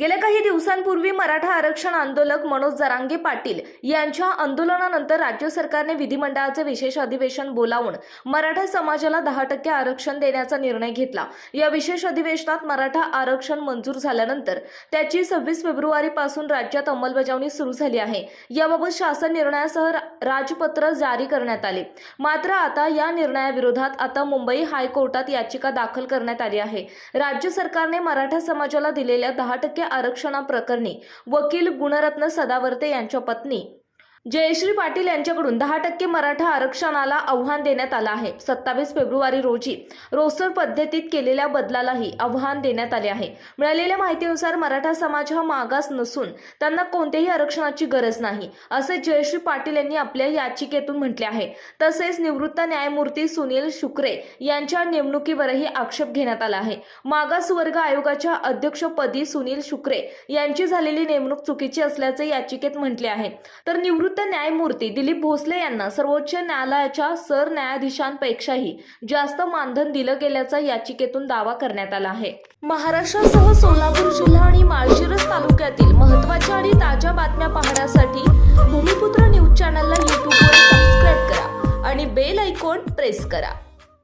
गेल्या काही दिवसांपूर्वी मराठा आरक्षण आंदोलक मनोज जरांगे पाटील यांच्या आंदोलनानंतर राज्य सरकारने विधिमंडळाचे विशेष अधिवेशन बोलावून मराठा समाजाला दहा टक्के आरक्षण देण्याचा निर्णय घेतला. या विशेष अधिवेशनात मराठा आरक्षण मंजूर झाल्यानंतर त्याची सव्वीस फेब्रुवारी पासून राज्यात अंमलबजावणी सुरू झाली आहे. याबाबत शासन निर्णयासह राजपत्र जारी करण्यात आले. मात्र आता या निर्णयाविरोधात आता मुंबई हायकोर्टात याचिका दाखल करण्यात आली आहे. राज्य सरकारने मराठा समाजाला दिलेल्या दहा टक्के आरक्षणाप्रकरणी वकील गुणरत्न सदावर्ते यांच्या पत्नी जयश्री पाटील यांच्याकडून दहा टक्के मराठा आरक्षणाला आव्हान देण्यात आलं आहे. सत्तावीस फेब्रुवारी रोजी रोस्टर पद्धतीत केलेल्या बदलालाही आव्हान देण्यात आले आहे. मिळालेल्या माहितीनुसार मराठा समाज हा मागास नसून त्यांना कोणत्याही आरक्षणाची गरज नाही असे जयश्री पाटील यांनी आपल्या याचिकेतून म्हटले आहे. तसेच निवृत्त न्यायमूर्ती सुनील शुक्रे यांच्या नेमणुकीवरही आक्षेप घेण्यात आला आहे. मागास वर्ग आयोगाच्या अध्यक्षपदी सुनील शुक्रे यांची झालेली नेमणूक चुकीची असल्याचे याचिकेत म्हटले आहे. तर निवृत्त निवृत्त न्यायमूर्ती दिलीप भोसले यांना सर्वोच्च न्यायालयाच्या सरन्यायाधीशांपेक्षाही जास्त मानधन दिलं गेल्याचा याचिकेतून दावा करण्यात आला आहे. महाराष्ट्रासह सोलापूर जिल्हा आणि माळशिरस तालुक्यातील महत्त्वाच्या आणि ताज्या बातम्या पाहण्यासाठी भूमिपुत्र न्यूज चॅनलला यूट्यूबवर सबस्क्राईब करा आणि बेल आयकॉन प्रेस करा.